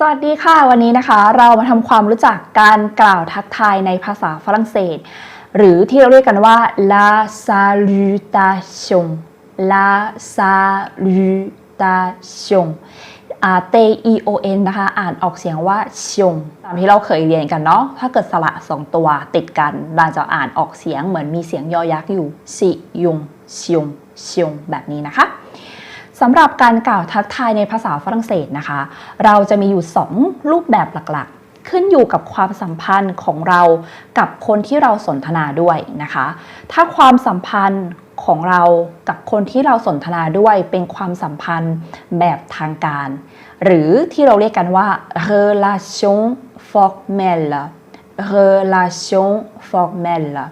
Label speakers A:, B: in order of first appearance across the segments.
A: สวัสดีค่ะ วันนี้นะคะ เรามาทำความรู้จักการกล่าวทักทายในภาษาฝรั่งเศส หรือที่เราเรียกกันว่า la salutation la salutation อ่า t e o n นะคะ อ่านออกเสียงว่าชงตามที่เราเคยเรียนกันเนาะถ้าเกิดสระสองตัวติดกันเราจะอ่านออกเสียงเหมือนมีเสียงยอยักษ์อยู่ สิยงชงชงแบบนี้นะคะ สำหรับการกล่าวทักทายในภาษาฝรั่งเศสนะคะ เราจะมีอยู่ 2 รูปแบบหลักๆ ขึ้นอยู่กับความสัมพันธ์ของเรากับคนที่เราสนทนาด้วยนะคะ ถ้าความสัมพันธ์ของเรากับคนที่เราสนทนาด้วยเป็นความสัมพันธ์แบบทางการ หรือที่เราเรียกกันว่า relation formelle relation formelle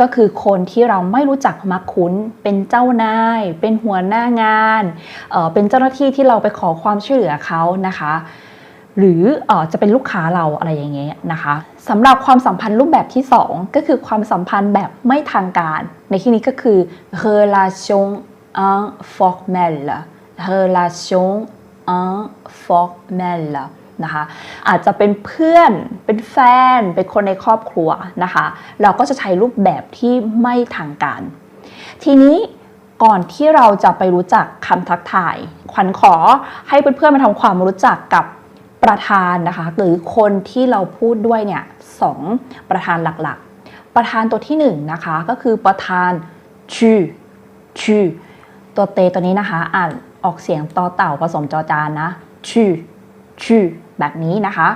A: ก็คือคนที่เราไม่รู้จักมักคุ้น เป็นเจ้านาย เป็นหัวหน้างานเเป็นเจ้าหน้าที่ที่เราไปขอความช่วยเหลือเขานะคะ หรือออจะเป็นลูกค้าเราอะไรอย่างเงี้ยนะคะสำหรับความสัมพันธ์รูปแบบที่ 2 ก็คือความสัมพันธ์แบบไม่ทางการ ในที่นี้ก็คือ relation informelle relation informelle นะคะ อาจจะเป็นเพื่อนเป็นแฟน เป็นคนในครอบครัวนะคะ เราก็จะใช้รูปแบบที่ไม่ทางการ ทีนี้ก่อนที่เราจะไปรู้จักคำทักทาย ขวัญขอให้เพื่อนๆมาทำความรู้จักกับประธานนะคะหรือคนที่เราพูดด้วยเนี่ยสองประธานหลักๆ ประธานตัวที่หนึ่งนะคะก็คือประธานชื่อชื่อตัวเตตัวนี้นะคะ อ่านออกเสียงต่อเต่าผสมจอจานนะชื่อชื่อ แบบนี้นะคะ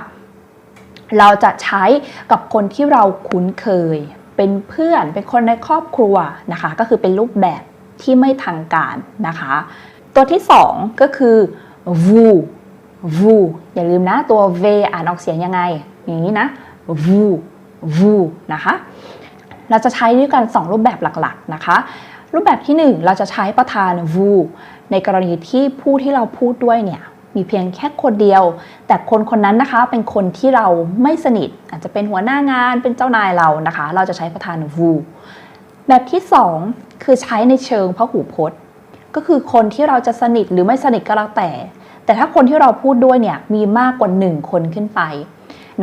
A: เราจะใช้กับคนที่เราคุ้นเคย เป็นเพื่อนเป็นคนในครอบครัวนะคะ ก็คือเป็นรูปแบบที่ไม่ทางการนะคะ ตัวที่สองก็คือ vu vu อย่าลืมนะตัว v อ่านออกเสียงยังไง อย่างนี้นะ vu vu นะคะ เราจะใช้ด้วยกัน 2 รูปแบบหลักๆนะคะ รูปแบบที่ 1 เราจะใช้ประธาน vu ในกรณีที่ผู้ที่เราพูดด้วยเนี่ย มีเพียงแค่คนเดียว แต่คนคนนั้นนะคะเป็นคนที่เราไม่สนิท อาจจะเป็นหัวหน้างานเป็นเจ้านายเรานะคะ เราจะใช้ประธาน vous แบบที่ 2 คือใช้ในเชิงพหูพจน์ ก็คือคนที่เราจะสนิทหรือไม่สนิทก็แล้วแต่ แต่ถ้าคนที่เราพูดด้วยเนี่ยมีมากกว่า 1 คนขึ้นไป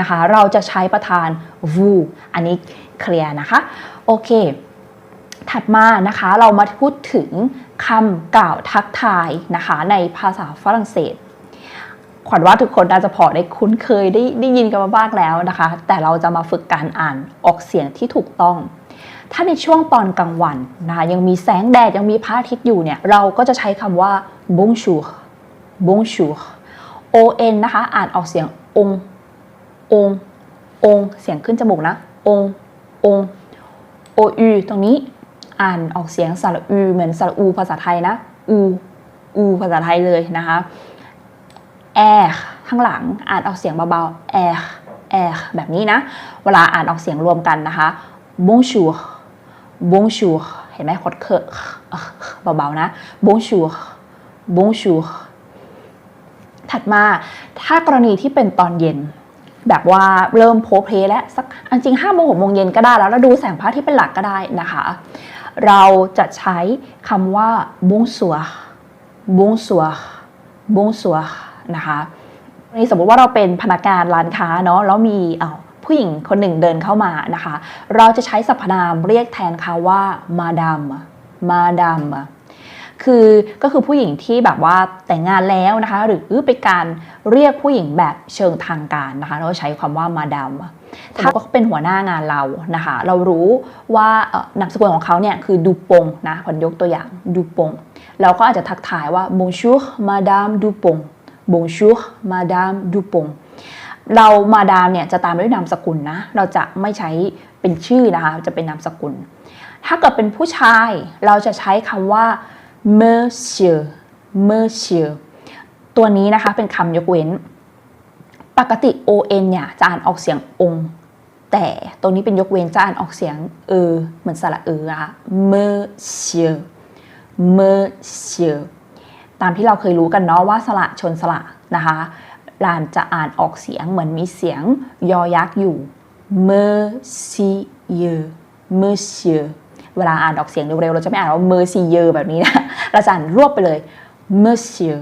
A: นะคะ เราจะใช้ประธาน vous อันนี้เคลียร์นะคะโอเค ถัดมานะคะเรามาพูดถึงคำกล่าวทักทายนะคะในภาษาฝรั่งเศส ขวัญว่าทุกคนน่าจะพอได้คุ้นเคยได้ได้ยินกันมาบ้างแล้วนะคะ แต่เราจะมาฝึกการอ่านออกเสียงที่ถูกต้อง ถ้าในช่วงตอนกลางวันนะคะยังมีแสงแดดยังมีพระอาทิตย์อยู่เนี่ยเราก็จะใช้คำว่า bonjour bonjour o n นะคะอ่านออกเสียงองององเสียงขึ้นจมูกนะององ o u ตรงนี้อ่านออกเสียงสระอูเหมือนสระอูภาษาไทยนะอูอูภาษาไทยเลยนะคะ แอร์ข้างหลังอ่านออกเสียงเบาๆแอร์แอร์แบบนี้นะ เวลาอ่านออกเสียงรวมกันนะคะ bonjour bonjour เห็นไหมคดเคอะเบาๆนะ bonjour bonjour ถัดมาถ้ากรณีที่เป็นตอนเย็น แบบว่าเริ่มโพเพลแล้วสักอันจริงห้าโมงหกโมงเย็นก็ได้แล้วเราดูแสงพระอาที่เป็นหลักก็ได้นะคะ เราจะใช้คำว่า bonsoir bonsoir b o n s o i นะคะนี่สมมติว่าเราเป็นพนักงานร้านค้าเนาะแล้วมีผู้หญิงคนหนึ่งเดินเข้ามานะคะ เราจะใช้สรรพนามเรียกแทนเขาว่า madam madam คือก็คือผู้หญิงที่แบบว่าแต่งงานแล้วนะคะ หรือเป็นการเรียกผู้หญิงแบบเชิงทางการนะคะเราใช้คำว่ามาดามถ้าก็เป็นหัวหน้างานเรานะคะ เรารู้ว่านามสกุลของเขาเนี่ยคือดูปงนะขวัญยกตัวอย่างดูปงเราก็อาจจะทักทายว่า bonjour madame Dupont bonjour madame Dupont เรามาดามเนี่ยจะตามด้วยนามสกุลนะ เราจะไม่ใช้เป็นชื่อนะคะ จะเป็นนามสกุล ถ้าเกิดเป็นผู้ชายเราจะใช้คำว่า monsieur monsieur ตัวนี้นะคะเป็นคำยกเว้น ปกติ on เนี่ยจะอ่านออกเสียงองค์ แต่ตรงนี้เป็นยกเว้นจะอ่านออกเสียงเออเหมือนสระเอออะ monsieur monsieur ตามที่เราเคยรู้กันเนาะว่าสระชนสระนะคะลานจะอ่านออกเสียงเหมือนมีเสียงยอยักษ์อยู่ monsieur monsieur เวลาอ่านออกเสียงเร็วๆเราจะไม่อ่านว่า monsieur แบบนี้นะ เราจะอ่านรวบไปเลย monsieur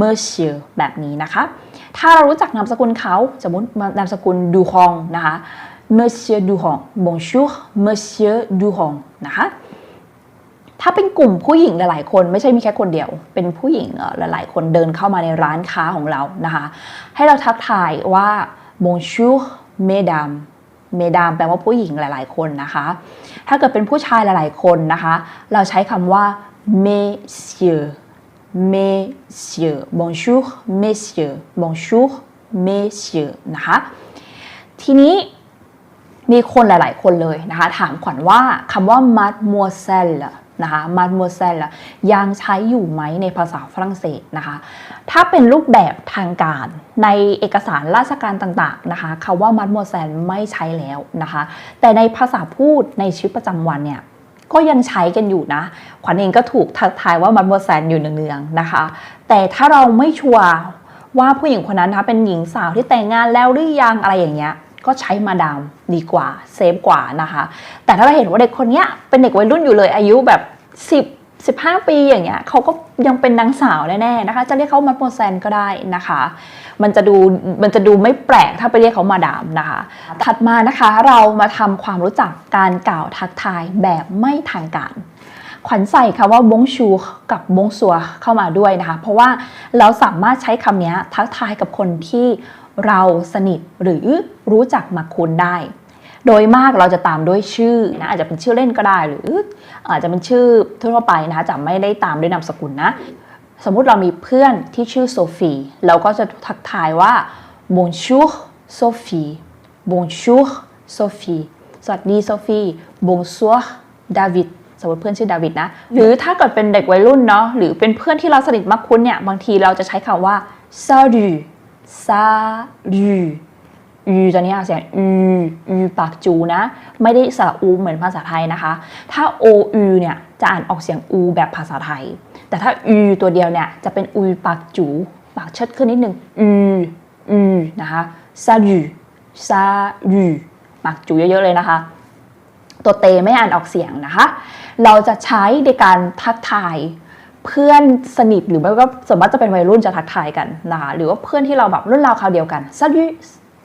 A: monsieur แบบนี้นะคะ ถ้าเรารู้จักนามสกุลเขาสมมตินามสกุลดูฮองนะคะ Monsieur Duhong Bonjour Monsieur Duhong นะคะ ถ้าเป็นกลุ่มผู้หญิงหลายๆ คนไม่ใช่มีแค่คนเดียว เป็นผู้หญิงหลายๆ คนเดินเข้ามาในร้านค้าของเรานะคะ ให้เราทักทายว่า bonjour mesdames mesdames แปลว่าผู้หญิงหลาย ๆ คนนะคะ ถ้าเกิดเป็นผู้ชายหลาย ๆ คนนะคะ เราใช้คำว่า messieurs messieurs bonjour messieurs bonjour messieurs นะคะ ทีนี้มีคนหลาย ๆ คนเลยนะคะ ถามขวัญว่าคำว่า mademoiselle นะคะ mademoiselle ยังใช้อยู่ไหมในภาษาฝรั่งเศสนะคะ ถ้าเป็นรูปแบบทางการในเอกสารราชการต่างๆนะคะคำว่า mademoiselle ไม่ใช้แล้วนะคะ แต่ในภาษาพูดในชีวิตประจำวันเนี่ยก็ยังใช้กันอยู่นะ ขวัญเองก็ถูกทักทายว่ามัดโมแซนอยู่เนืองๆนะคะ แต่ถ้าเราไม่ชัวร์ว่าผู้หญิงคนนั้นนะคะเป็นหญิงสาวที่แต่งงานแล้วหรือยังอะไรอย่างเงี้ย ก็ใช้มาดามดีกว่าเซฟกว่านะคะ แต่ถ้าเราเห็นว่าเด็กคนนี้เป็นเด็กวัยรุ่นอยู่เลยอายุแบบ 10 15 ปีอย่างเงี้ยเขาก็ยังเป็นนางสาวแน่ๆนะคะ จะเรียกเขามัดโมแซนก็ได้นะคะ มันจะดูมันจะดูไม่แปลกถ้าไปเรียกเขามาดามนะคะ ถัดมานะคะเรามาทำความรู้จักการกล่าวทักทายแบบไม่ทางการ ขวัญใส่คำว่าบงชูกับบงซัวเข้ามาด้วยนะคะ เพราะว่าเราสามารถใช้คำนี้ทักทายกับคนที่เราสนิทหรือรู้จักมาคุ้นได้ โดยมากเราจะตามด้วยชื่อนะอาจจะเป็นชื่อเล่นก็ได้หรืออาจจะเป็นชื่อทั่วไปนะคะจะไม่ได้ตามด้วยนามสกุลนะสมมุติเรามีเพื่อนที่ชื่อโซฟีเราก็จะทักทายว่า bonjour Sophie bonjour Sophie สวัสดีโซฟี bonsoir David สมมติเพื่อนชื่อดาวิดนะ หรือถ้าเกิดเป็นเด็กวัยรุ่นเนาะหรือเป็นเพื่อนที่เราสนิทมากคุ้นเนี่ย บางทีเราจะใช้คำว่า salut salut อูตัวนี้ออกเสียงอูอูปากจูนะ ไม่ได้สระอูเหมือนภาษาไทยนะคะ ถ้า o u เนี่ยจะอ่านออกเสียงอูแบบภาษาไทย แต่ถ้าอูตัวเดียวเนี่ยจะเป็นอูปากจู ปากเชิดขึ้นนิดนึงอูอูนะคะ salut salut ปากจูเยอะๆเลยนะคะ ตัวเตไม่อ่านออกเสียงนะคะ เราจะใช้ในการทักทายเพื่อนสนิทหรือไม่ก็ส่วนมากจะเป็นวัยรุ่นจะทักทายกันนะคะหรือว่าเพื่อนที่เราแบบรุ่นราวคราวเดียวกันสวัสดี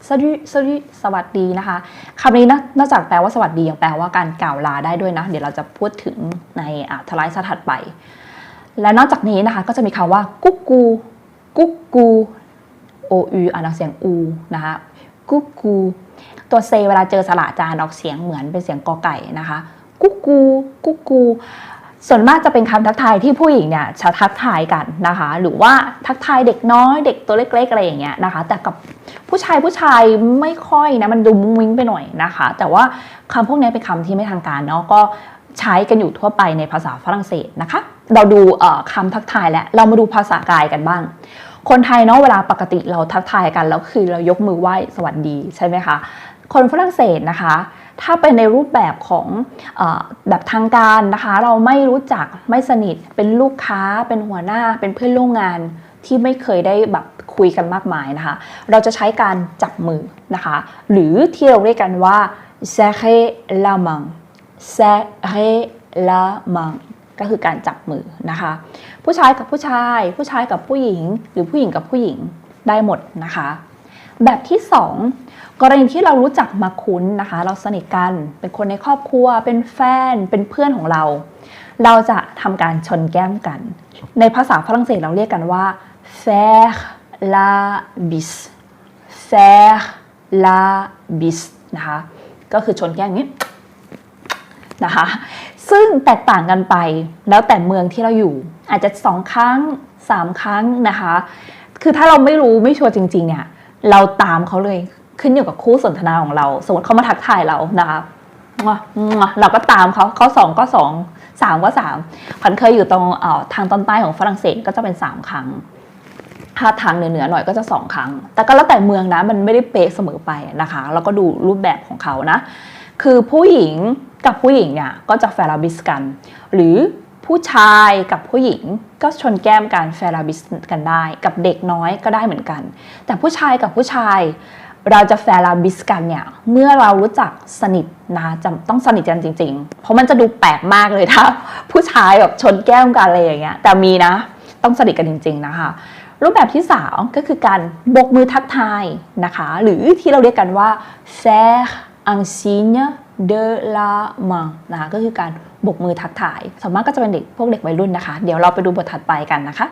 A: สวัสดีสวัสดีสวัสดีนะคะคำนี้นะนอกจากแปลว่าสวัสดียังแปลว่าการกล่าวลาได้ด้วยนะ เดี๋ยวเราจะพูดถึงในอ่าทลายสถัดไป และนอกจากนี้นะคะก็จะมีคำว่ากุ๊กกูกุ๊กกูโออูอ่านออกเสียงอูนะคะ กุ๊กกู ตัวเซเวลาเจอสระจานออกเสียงเหมือนเป็นเสียงกอไก่นะคะกุ๊กกูกุ๊กกูส่วนมากจะเป็นคำทักทายที่ผู้หญิงเนี่ยจะทักทายกันนะคะ หรือว่าทักทายเด็กน้อยเด็กตัวเล็กๆอะไรอย่างเงี้ยนะคะ แต่กับผู้ชายผู้ชายไม่ค่อยนะมันดูมุ้งมิ้งไปหน่อยนะคะ แต่ว่าคำพวกนี้เป็นคำที่ไม่ทางการเนาะก็ใช้กันอยู่ทั่วไปในภาษาฝรั่งเศสนะคะ เราดูเอ่อคำทักทายแล้วเรามาดูภาษากายกันบ้าง คนไทยเนาะเวลาปกติเราทักทายกันแล้วคือเรายกมือไหว้สวัสดีใช่ไหมคะคนฝรั่งเศสนะคะ ถ้าเป็นในรูปแบบของออแบบทางการนะคะ เราไม่รู้จักไม่สนิทเป็นลูกค้าเป็นหัวหน้าเป็นเพื่อนร่วมงานที่ไม่เคยได้แบบคุยกันมากมายนะคะ เราจะใช้การจับมือนะคะ หรือที่เราเรียกกันว่า serrer la main serrer la main ก็คือการจับมือนะคะ ผู้ชายกับผู้ชาย ผู้ชายกับผู้หญิง หรือผู้หญิงกับผู้หญิงได้หมดนะคะ แบบที่ 2 กรณีที่เรารู้จักมาคุ้นนะคะ เราสนิทกันเป็นคนในครอบครัว เป็นแฟนเป็นเพื่อนของเรา เราจะทำการชนแก้มกัน ในภาษาฝรั่งเศสเราเรียกกันว่า faire la bis faire la bis นะคะก็คือชนแก้มนี้นะคะ ซึ่งแตกต่างกันไป แล้วแต่เมืองที่เราอยู่ อาจจะสองครั้งสามครั้งนะคะ คือถ้าเราไม่รู้ไม่ชัวร์จริง ๆ เนี่ย เราตามเขาเลยขึ้นอยู่กับคู่สนทนาของเรา สมมติเขามาทักทายเรานะคะมั่วมัวเราก็ตามเขาเขาสองก็สองสามก็สามขวัญเคยอยู่ตรงทางตอนใต้ของฝรั่งเศสก็จะเป็นสามครั้งถ้าทางเหนือๆหน่อยก็จะสองครั้ง แต่ก็แล้วแต่เมืองนะมันไม่ได้เป๊ะเสมอไปนะคะ แล้วก็ดูรูปแบบของเขานะ คือผู้หญิง กับผู้หญิงเนี่ยก็จะแฟราบิสกัน หรือผู้ชายกับผู้หญิงก็ชนแก้มกันแฟราบิสกันได้ กับเด็กน้อยก็ได้เหมือนกัน แต่ผู้ชายกับผู้ชาย เราจะแฟราบิสกันเนี่ยเมื่อเรารู้จักสนิทนะจะต้องสนิทกันจริง ๆ เพราะมันจะดูแปลกมากเลยถ้า ผู้ชายแบบชนแก้มกันอะไรอย่างเงี้ยแต่มีนะ ต้องสนิทกันจริง ๆ นะคะรูปแบบที่ 3 ก็คือการบกมือทักทายนะคะ หรือที่เราเรียกกันว่า faire un signe เดลามะนะคะก็คือการบกมือทักทายส่วนมากก็จะเป็นเด็กพวกเด็กวัยรุ่นนะคะ เดี๋ยวเราไปดูบทถัดไปกันนะคะ